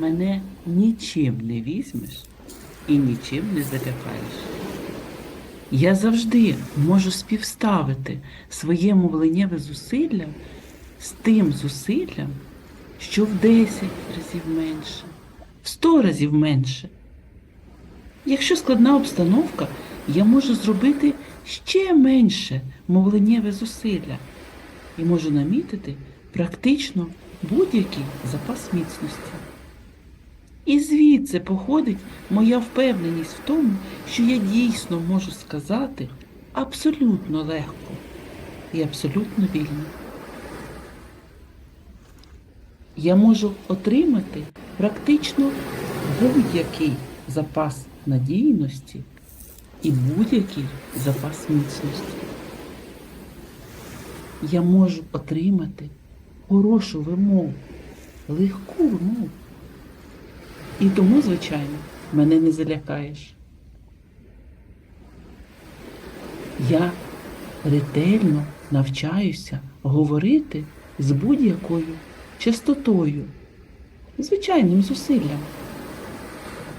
мене нічим не візьмеш і нічим не залякаєш. Я завжди можу співставити своє мовленнєве зусилля з тим зусиллям, що в 10 разів менше, в 100 разів менше. Якщо складна обстановка, я можу зробити ще менше мовленнєве зусилля і можу намітити практично будь-який запас міцності. І звідси походить моя впевненість в тому, що я дійсно можу сказати абсолютно легко і абсолютно вільно. Я можу отримати практично будь-який запас надійності і будь-який запас міцності. Я можу отримати хорошу вимову, легку вимову. І тому, звичайно, мене не залякаєш. Я ретельно навчаюся говорити з будь-якою частотою, звичайним зусиллям,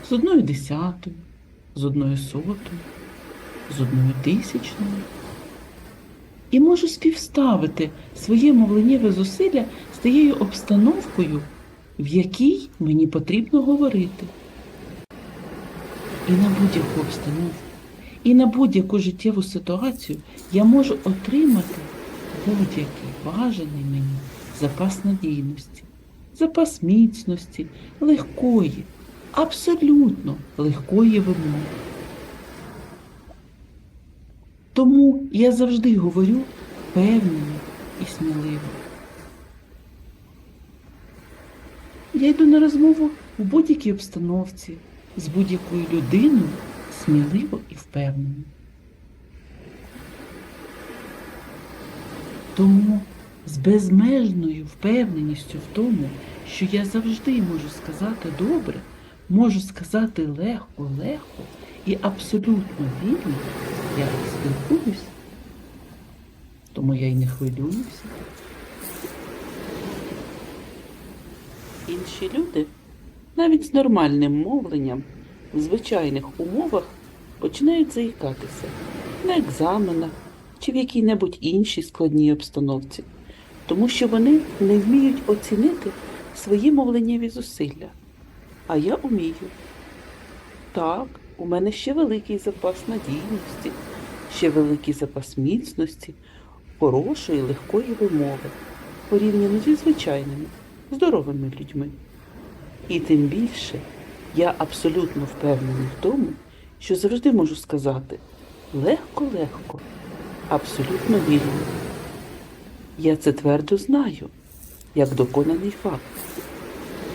з одною десятою, з одною сотою, з одною тисячною. І можу співставити своє мовленнєве зусилля з тією обстановкою, в якій мені потрібно говорити. І на будь-яку обстановку, і на будь-яку життєву ситуацію я можу отримати будь-який бажаний мені запас надійності, запас міцності, легкої, абсолютно легкої вимоги. Тому я завжди говорю впевнено і сміливо. Я йду на розмову в будь-якій обстановці з будь-якою людиною сміливо і впевнено. Тому з безмежною впевненістю в тому, що я завжди можу сказати добре, можу сказати легко, легко і абсолютно вільно, я спілкуюсь, тому я й не хвилююся. Інші люди навіть з нормальним мовленням в звичайних умовах починають заїкатися на екзаменах чи в якій-небудь іншій складній обстановці, тому що вони не вміють оцінити свої мовленнєві зусилля. А я умію. Так, у мене ще великий запас надійності, ще великий запас міцності, хорошої, легкої вимови, порівняно зі звичайними, здоровими людьми. І тим більше я абсолютно впевнений в тому, що завжди можу сказати легко-легко, абсолютно вільно. Я це твердо знаю, як доконаний факт.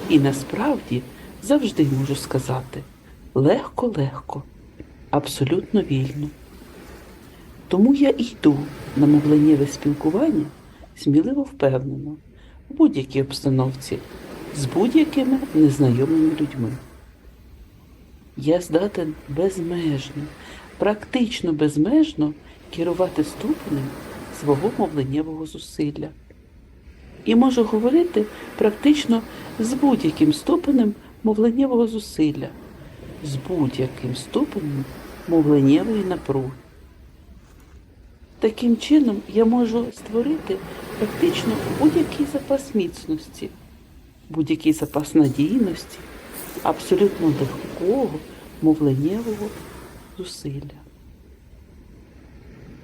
І насправді завжди можу сказати легко-легко, абсолютно вільно. Тому я йду на мовленнєве спілкування сміливо впевнено будь-якій обстановці з будь-якими незнайомими людьми. Я здатен безмежно, практично безмежно керувати ступенем свого мовленнєвого зусилля. І можу говорити практично з будь-яким ступенем мовленнєвого зусилля, з будь-яким ступенем мовленнєвої напруги. Таким чином я можу створити практично будь-який запас міцності, будь-який запас надійності, абсолютно легкого мовленнєвого зусилля.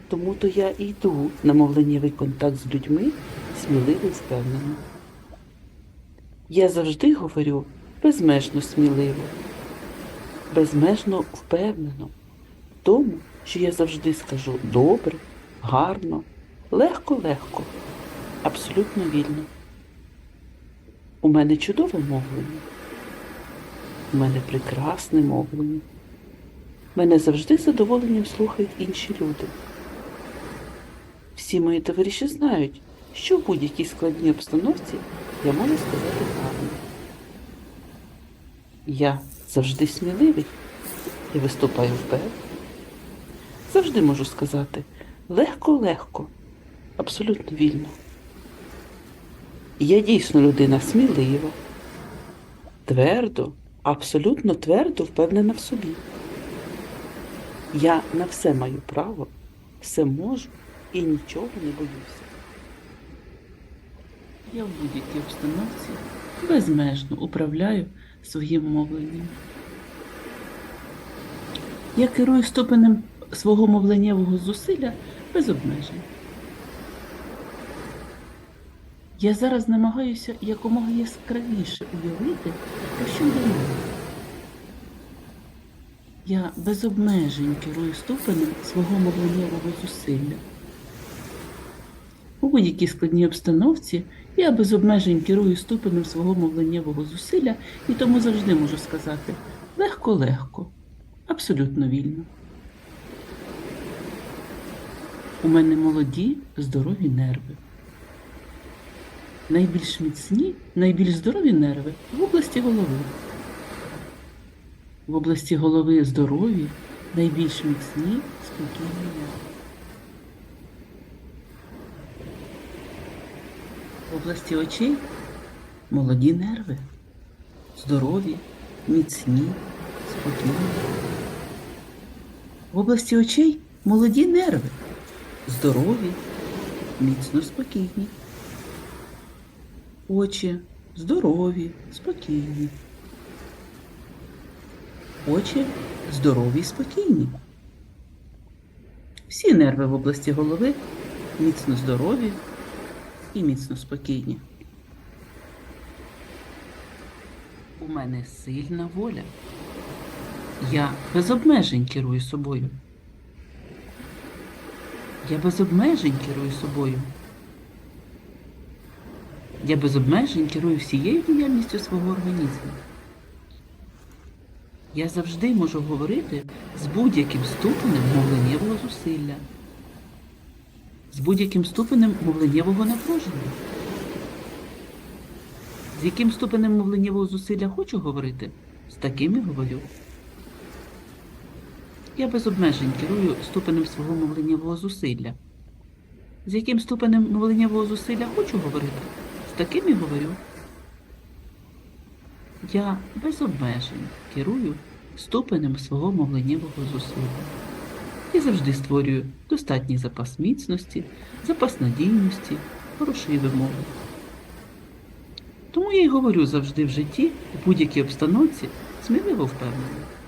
Тому то я йду на мовленнєвий контакт з людьми сміливо і впевнено. Я завжди говорю безмежно сміливо, безмежно впевнено в тому, що я завжди скажу добре, гарно, легко-легко, абсолютно вільно. У мене чудове мовлення. У мене прекрасне мовлення. Мене завжди з задоволенням слухають інші люди. Всі мої товариші знають, що в будь-якій складній обстановці я можу сказати гарно. Я завжди сміливий і виступаю вперед. Завжди можу сказати легко-легко, абсолютно вільно. Я дійсно людина смілива, твердо, абсолютно твердо впевнена в собі. Я на все маю право, все можу і нічого не боюся. Я в будь-якій обстановці безмежно управляю своїм мовленням. Я керую ступенем свого мовленнєвого зусилля без обмежень. Я зараз намагаюся якомога яскравіше уявити, про що говорю. Я без обмежень керую ступенем свого мовленнєвого зусилля. У будь-якій складній обстановці я без обмежень керую ступенем свого мовленнєвого зусилля і тому завжди можу сказати легко-легко, абсолютно вільно. У мене молоді, здорові нерви. Найбільш міцні, найбільш здорові нерви в області голови. В області голови здорові, найбільш міцні, спокійні нерви. В області очей молоді нерви, здорові, міцні, спокійні. В області очей молоді нерви, здорові, міцно спокійні. Очі здорові, спокійні. Очі здорові, спокійні. Всі нерви в області голови міцно здорові і міцно спокійні. У мене сильна воля. Я без обмежень керую собою. Я без обмежень керую собою. Я без обмежень керую всією діяльністю свого організму. Я завжди можу говорити з будь-яким ступенем мовленнєвого зусилля, з будь-яким ступенем мовленнєвого напруження. З яким ступенем мовленнєвого зусилля хочу говорити, з таким і говорю. Я без обмежень керую ступенем свого мовленнєвого зусилля. З яким ступенем мовленнєвого зусилля хочу говорити, з таким і говорю. Я без обмежень керую ступенем свого мовленнєвого зусилля. І завжди створюю достатній запас міцності, запас надійності, хорошої вимови. Тому я й говорю завжди в житті, у будь-якій обстановці, сміливо впевнено.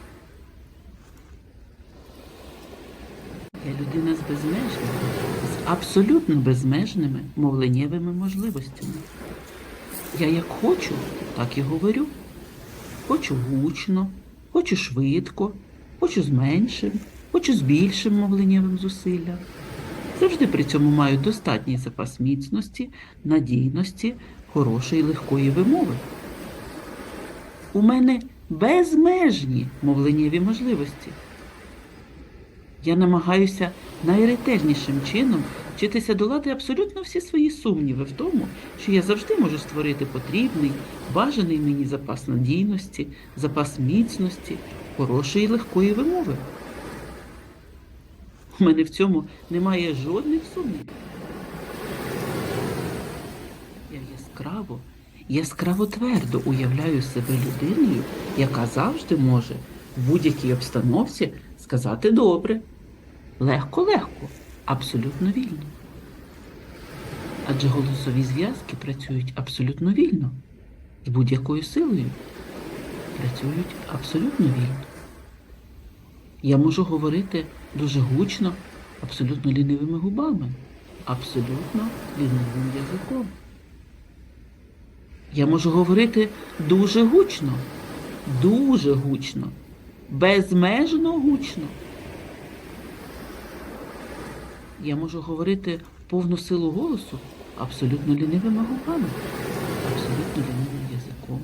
Людина з безмежними, з абсолютно безмежними мовленнєвими можливостями. Я як хочу, так і говорю. Хочу гучно, хочу швидко, хочу з меншим, хочу з більшим мовленнєвим зусиллям. Завжди при цьому маю достатній запас міцності, надійності, хорошої легкої вимови. У мене безмежні мовленнєві можливості. Я намагаюся найретельнішим чином вчитися долати абсолютно всі свої сумніви в тому, що я завжди можу створити потрібний, бажаний мені запас надійності, запас міцності, хорошої легкої вимови. У мене в цьому немає жодних сумнівів. Я яскраво, яскраво твердо уявляю себе людиною, яка завжди може в будь-якій обстановці сказати добре, легко-легко, абсолютно вільно. Адже голосові зв'язки працюють абсолютно вільно, з будь-якою силою працюють абсолютно вільно. Я можу говорити дуже гучно, абсолютно лінивими губами, абсолютно лінивим язиком. Я можу говорити дуже гучно, дуже гучно, безмежно гучно. Я можу говорити повну силу голосу абсолютно лінивими губами, абсолютно лінивим язиком,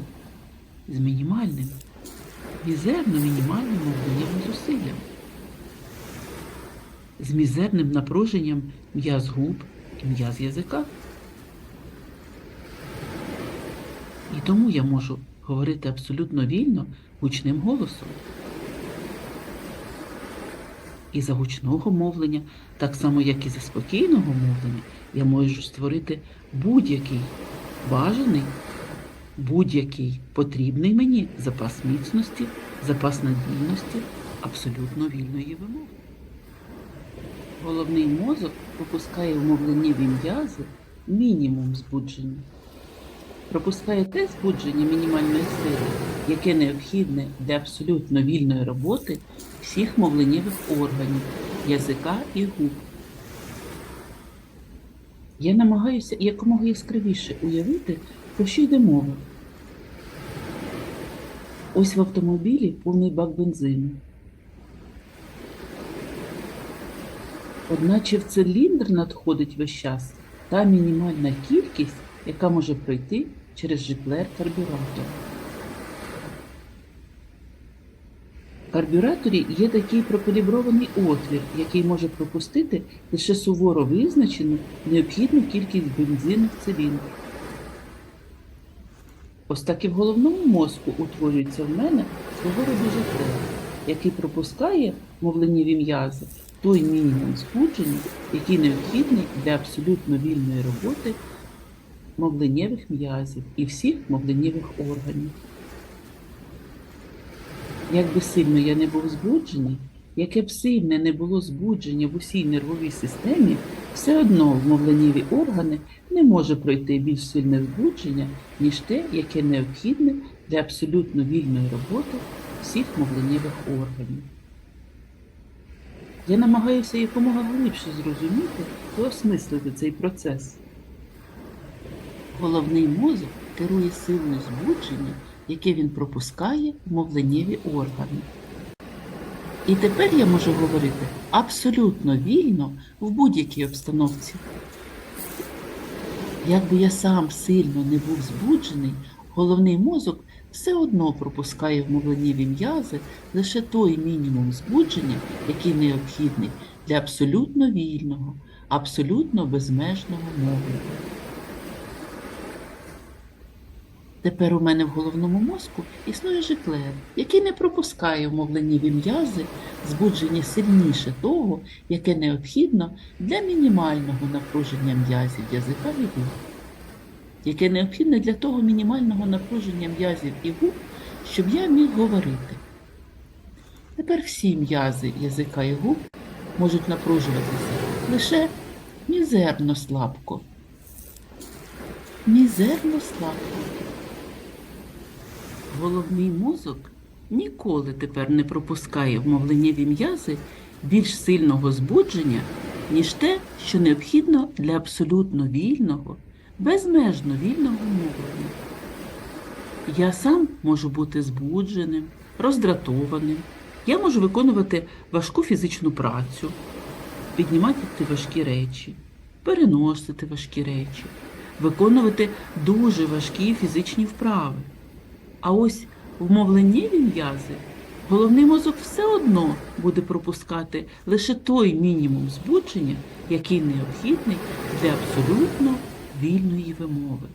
з мінімальним, мізерно мінімальним мовленнєвим зусиллям, з мізерним напруженням м'яз губ і м'яз язика. І тому я можу говорити абсолютно вільно гучним голосом. І за гучного мовлення, так само як і за спокійного мовлення, я можу створити будь-який бажаний будь-який потрібний мені запас міцності, запас надійності, абсолютно вільної вимоги. Головний мозок пропускає в мовленнєві м'язи мінімум збудження. Пропускає те збудження мінімальної сили, яке необхідне для абсолютно вільної роботи всіх мовленнєвих органів, язика і губ. Я намагаюся якомога яскравіше уявити, про що йде мова. Ось в автомобілі повний бак бензину. Одначе в циліндр надходить весь час та мінімальна кількість, яка може пройти через житлер карбюратора. Карбюраторі є такий прокалібрований отвір, який може пропустити лише суворо визначену необхідну кількість бензину в циліндр. Ось так і в головному мозку утворюється в мене свого роду житлер, який пропускає мовленнєві м'язи той мінімум збудження, який необхідний для абсолютно вільної роботи мовленнєвих м'язів і всіх мовленнєвих органів. Як би сильно я не був збуджений, яке б сильне не було збудження в усій нервовій системі, все одно в мовленнєві органи не може пройти більш сильне збудження, ніж те, яке необхідне для абсолютно вільної роботи всіх мовленнєвих органів. Я намагаюся якомога глибше зрозуміти і осмислити цей процес. Головний мозок керує силою збудження, яке він пропускає в мовленнєві органи. І тепер я можу говорити абсолютно вільно в будь-якій обстановці. Якби я сам сильно не був збуджений, головний мозок все одно пропускає в мовленнєві м'язи лише той мінімум збудження, який необхідний для абсолютно вільного, абсолютно безмежного мовлення. Тепер у мене в головному мозку існує житлер, який не пропускає в мовленнєві м'язи збудження сильніше того, яке необхідно для мінімального напруження м'язів язика і губ яке необхідне для того мінімального напруження м'язів і губ, щоб я міг говорити. Тепер всі м'язи язика і губ можуть напружуватися лише мізерно слабко. Мізерно слабко. Головний мозок ніколи тепер не пропускає в мовленнєві м'язи більш сильного збудження, ніж те, що необхідно для абсолютно вільного безмежно вільного мовлення. Я сам можу бути збудженим, роздратованим. Я можу виконувати важку фізичну працю, піднімати важкі речі, переносити важкі речі, виконувати дуже важкі фізичні вправи. А ось в мовленнєві м'язи головний мозок все одно буде пропускати лише той мінімум збудження, який необхідний для абсолютно вільної вимови.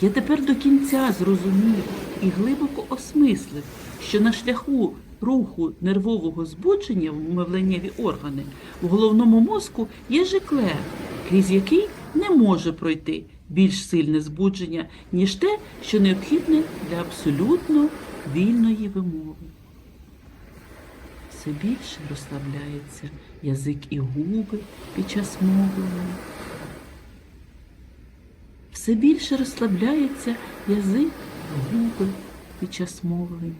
Я тепер до кінця зрозумів і глибоко осмислив, що на шляху руху нервового збудження в мовленнєві органи в головному мозку є жиклер, крізь який не може пройти більш сильне збудження, ніж те, що необхідне для абсолютно вільної вимови. Все більше розслабляється язик і губи під час мовлення все більше розслабляється язик, і губи під час мовлення.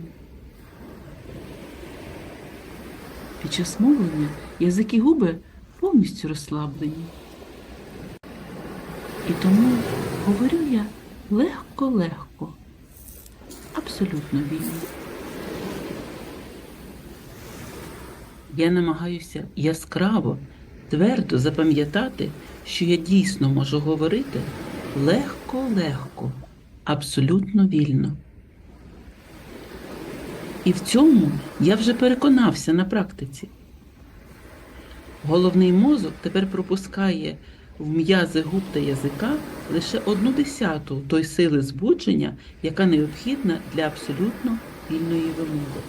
Під час мовлення язик і губи повністю розслаблені. І тому говорю я легко-легко, абсолютно вільно. Я намагаюся яскраво, твердо запам'ятати, що я дійсно можу говорити легко-легко, абсолютно вільно. І в цьому я вже переконався на практиці. Головний мозок тепер пропускає в м'язи губ та язика лише одну десяту той сили збудження, яка необхідна для абсолютно вільної вимови.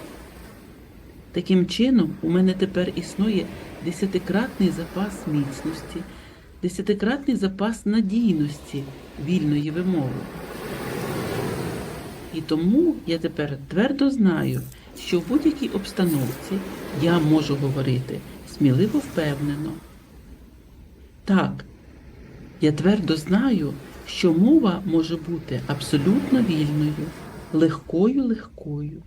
Таким чином, у мене тепер існує десятикратний запас міцності, десятикратний запас надійності вільної вимови. І тому я тепер твердо знаю, що в будь-якій обстановці я можу говорити сміливо впевнено. Так, я твердо знаю, що мова може бути абсолютно вільною, легкою легкою,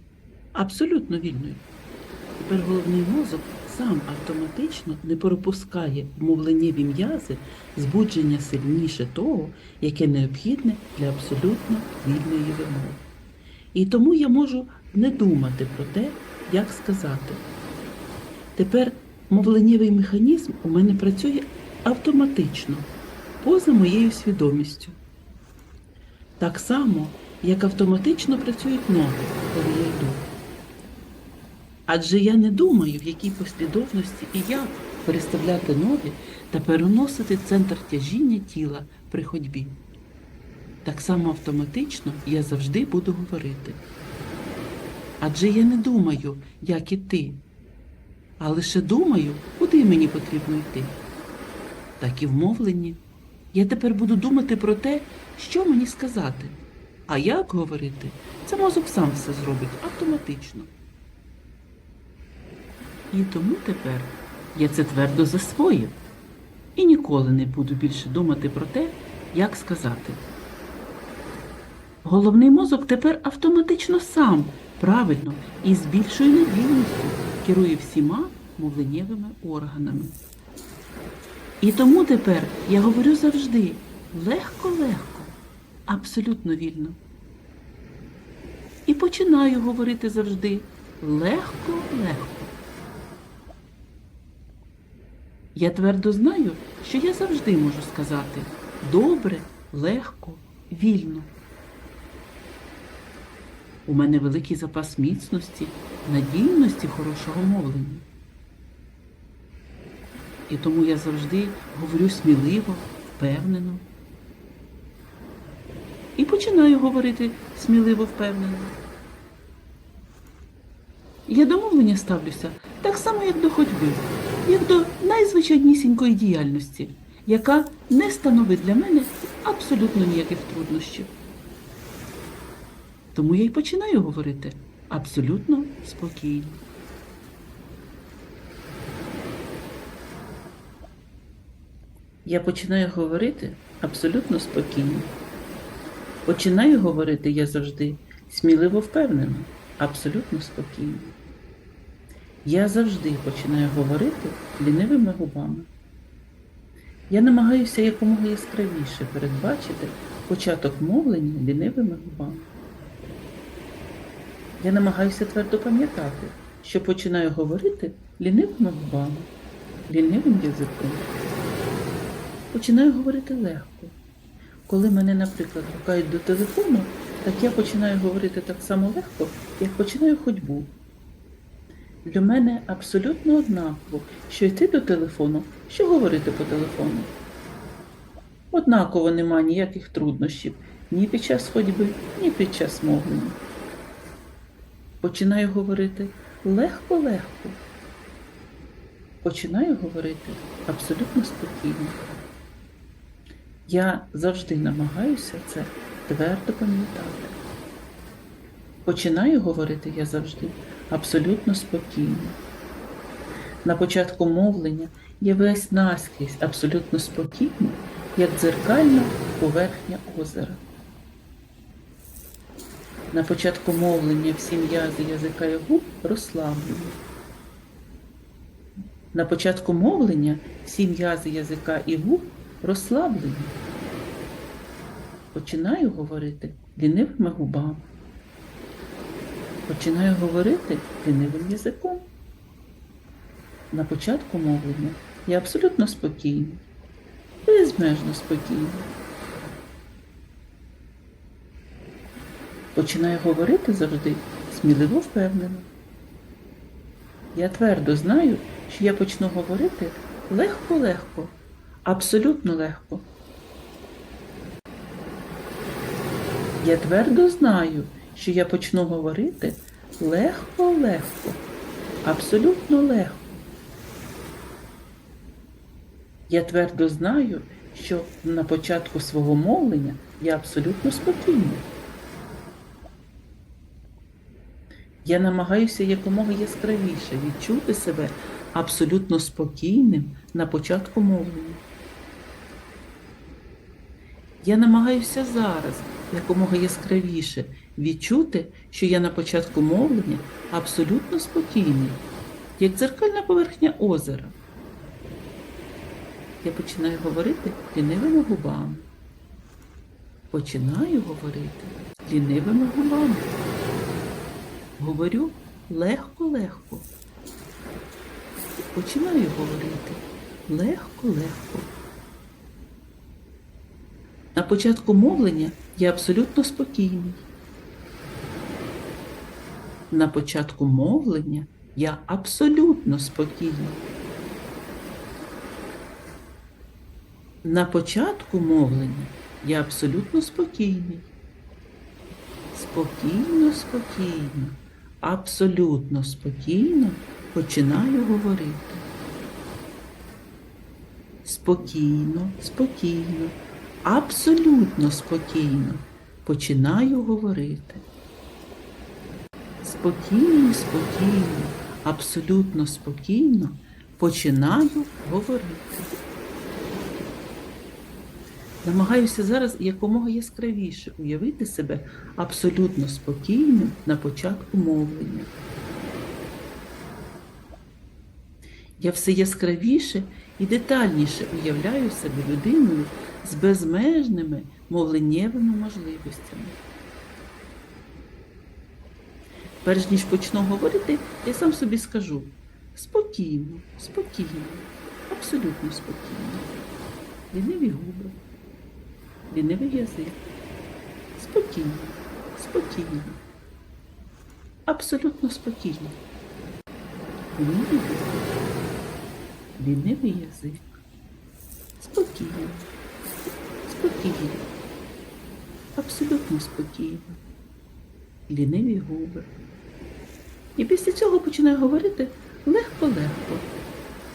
абсолютно вільною. Тепер головний мозок сам автоматично не пропускає в мовленнєві м'язи збудження сильніше того, яке необхідне для абсолютно вільної вимови. І тому я можу не думати про те, як сказати. Тепер мовленнєвий механізм у мене працює автоматично, поза моєю свідомістю. Так само, як автоматично працюють ноги, коли я йду. Адже я не думаю, в якій послідовності і як переставляти ноги та переносити центр тяжіння тіла при ходьбі. Так само автоматично я завжди буду говорити. Адже я не думаю, як іти, а лише думаю, куди мені потрібно йти. Так і в мовленні. Я тепер буду думати про те, що мені сказати. А як говорити, це мозок сам все зробить автоматично. І тому тепер я це твердо засвоїв і ніколи не буду більше думати про те, як сказати. Головний мозок тепер автоматично сам правильно і з більшою надійністю керує всіма мовленнєвими органами. І тому тепер я говорю завжди легко-легко, абсолютно вільно. І починаю говорити завжди легко-легко. Я твердо знаю, що я завжди можу сказати добре, легко, вільно. У мене великий запас міцності, надійності хорошого мовлення. І тому я завжди говорю сміливо, впевнено. І починаю говорити сміливо, впевнено. Я до мовлення ставлюся так само, як до ходьби, як до найзвичайнісінької діяльності, яка не становить для мене абсолютно ніяких труднощів. Тому я й починаю говорити абсолютно спокійно. Я починаю говорити абсолютно спокійно. Починаю говорити я завжди сміливо впевнено, абсолютно спокійно. Я завжди починаю говорити лінивими губами. Я намагаюся якомога яскравіше передбачити початок мовлення лінивими губами. Я намагаюся твердо пам'ятати, що починаю говорити лінивими губами, лінивим язиком. Починаю говорити легко. Коли мене, наприклад, гукають до телефону, так я починаю говорити так само легко, як починаю ходьбу. Для мене абсолютно однаково, що йти до телефону, що говорити по телефону. Однаково нема ніяких труднощів ні під час ходьби, ні під час мовлення. Починаю говорити легко-легко. Починаю говорити абсолютно спокійно. Я завжди намагаюся це твердо пам'ятати. Починаю говорити я завжди абсолютно спокійно. На початку мовлення я весь наскрізь абсолютно спокійний, як дзеркальна поверхня озера. На початку мовлення всі м'язи язика і губ розслаблені. На початку мовлення всі м'язи язика і губ розслаблені. Починаю говорити лінивими губами. Починаю говорити лінивим язиком. На початку мовлення я абсолютно спокійний, безмежно спокійний. Починаю говорити завжди сміливо впевнено. Я твердо знаю, що я почну говорити легко-легко, абсолютно легко. Я твердо знаю, що я почну говорити легко-легко, абсолютно легко. Я твердо знаю, що на початку свого мовлення я абсолютно спокійний. Я намагаюся якомога яскравіше відчути себе абсолютно спокійним на початку мовлення. Я намагаюся зараз якомога яскравіше відчути, що я на початку мовлення абсолютно спокійний, як дзеркальна поверхня озера. Я починаю говорити лінивими губами. Починаю говорити лінивими губами. Говорю легко-легко. Починаю говорити легко-легко. На початку мовлення я абсолютно спокійний. На початку мовлення я абсолютно спокійний. На початку мовлення я абсолютно спокійний. Спокійно, спокійно, абсолютно спокійно починаю говорити. Спокійно, спокійно, абсолютно спокійно починаю говорити. Спокійно, спокійно, абсолютно спокійно починаю говорити. Намагаюся зараз якомога яскравіше уявити себе абсолютно спокійним на початку мовлення. Я все яскравіше і детальніше уявляю себе людиною з безмежними мовленнєвими можливостями. Перш ніж почну говорити, я сам собі скажу спокійно, спокійно, абсолютно спокійно. Ліниві губи, лінивий язик. Спокійно, спокійно, абсолютно спокійно. Ліниві губи, лінивий язик. Спокійно, спокійно, абсолютно спокійно. Ліниві губи. І після цього починаю говорити легко-легко,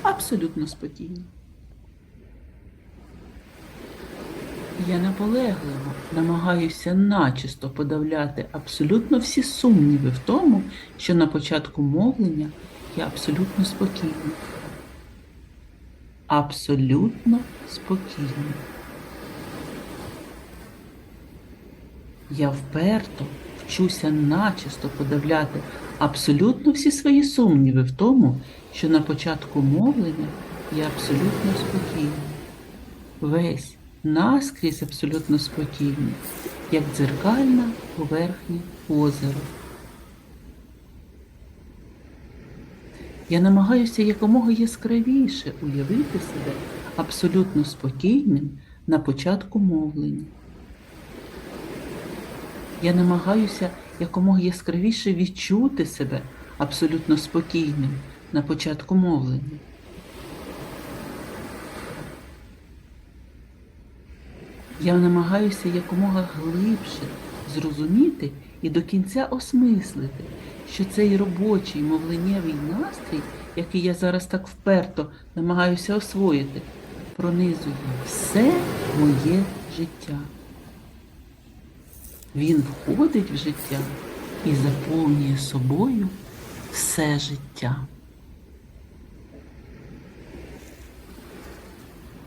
абсолютно спокійно. Я наполегливо намагаюся начисто подавляти абсолютно всі сумніви в тому, що на початку мовлення я абсолютно спокійний. Абсолютно спокійний. Я вперто вчуся начисто подавляти абсолютно всі свої сумніви в тому, що на початку мовлення я абсолютно спокійний. Весь наскрізь абсолютно спокійний, як дзеркальна поверхня озера. Я намагаюся якомога яскравіше уявити себе абсолютно спокійним на початку мовлення. Я намагаюся якомога яскравіше відчути себе абсолютно спокійним на початку мовлення. Я намагаюся якомога глибше зрозуміти і до кінця осмислити, що цей робочий мовленнєвий настрій, який я зараз так вперто намагаюся освоїти, пронизує все моє життя. Він входить в життя і заповнює собою все життя.